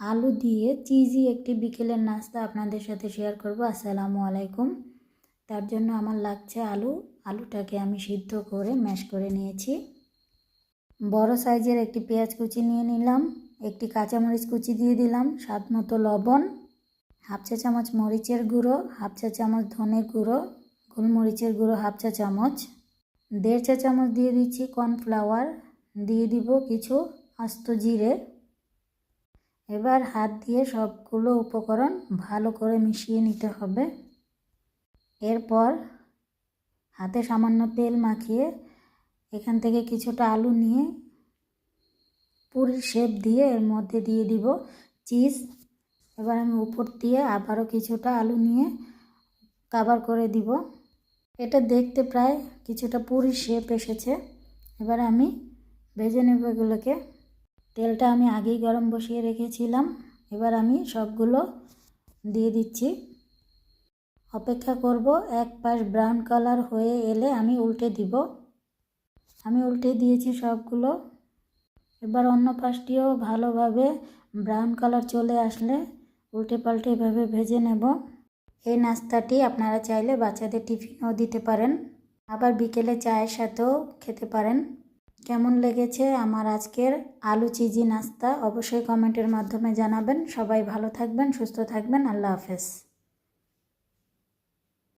আলু দিয়ে চিজি একটি বিকেলের নাস্তা আপনাদের সাথে শেয়ার করব। আসসালামু আলাইকুম। তার জন্য আমার লাগছে আলু। আলুটাকে আমি সিদ্ধ করে ম্যাশ করে নিয়েছি। বড় সাইজের একটি পেঁয়াজ কুচি নিয়ে নিলাম। একটি কাঁচামরিচ কুচি দিয়ে দিলাম। স্বাদ মতো লবণ। হাফ চা চামচ মরিচের গুঁড়ো, হাফ চা চামচ ধনের গুঁড়ো, গোলমরিচের গুঁড়ো, হাফ চা চামচ। দেড় চা চামচ দিয়ে দিচ্ছি কর্নফ্লাওয়ার দিয়ে দিব কিছু আস্ত জিরে। এবার হাত দিয়ে সবগুলো উপকরণ ভালো করে মিশিয়ে নিতে হবে। এরপর হাতে সামান্য তেল মাখিয়ে এখান থেকে কিছুটা আলু নিয়ে পুরির শেপ দিয়ে এর মধ্যে দিয়ে দিব চিজ। এবার আমি উপর দিয়ে আবারও কিছুটা আলু নিয়ে কাবার করে দিব। এটা দেখতে প্রায় কিছুটা পুরির শেপ এসেছে। এবার আমি ভেজে নেব এগুলোকে। তেলটা আমি আগেই গরম বসিয়ে রেখেছিলাম। এবার আমি সবগুলো দিয়ে দিচ্ছি। অপেক্ষা করব এক পাশ ব্রাউন কালার হয়ে এলে আমি উল্টে দিব। আমি উল্টে দিয়েছি সবগুলো। এবার অন্য পাশটিও ভালোভাবে ব্রাউন কালার চলে আসলে উল্টে পাল্টে এভাবে ভেজে নেব। এই নাস্তাটি আপনারা চাইলে বাচ্চাদের টিফিনও দিতে পারেন। আবার বিকেলে চায়ের সাথেও খেতে পারেন। কেমন লেগেছে আমার আজকের আলু চিজি নাস্তা? অবশ্যই কমেন্টের মাধ্যমে জানাবেন। সবাই ভালো থাকবেন, সুস্থ থাকবেন। আল্লাহ হাফেজ।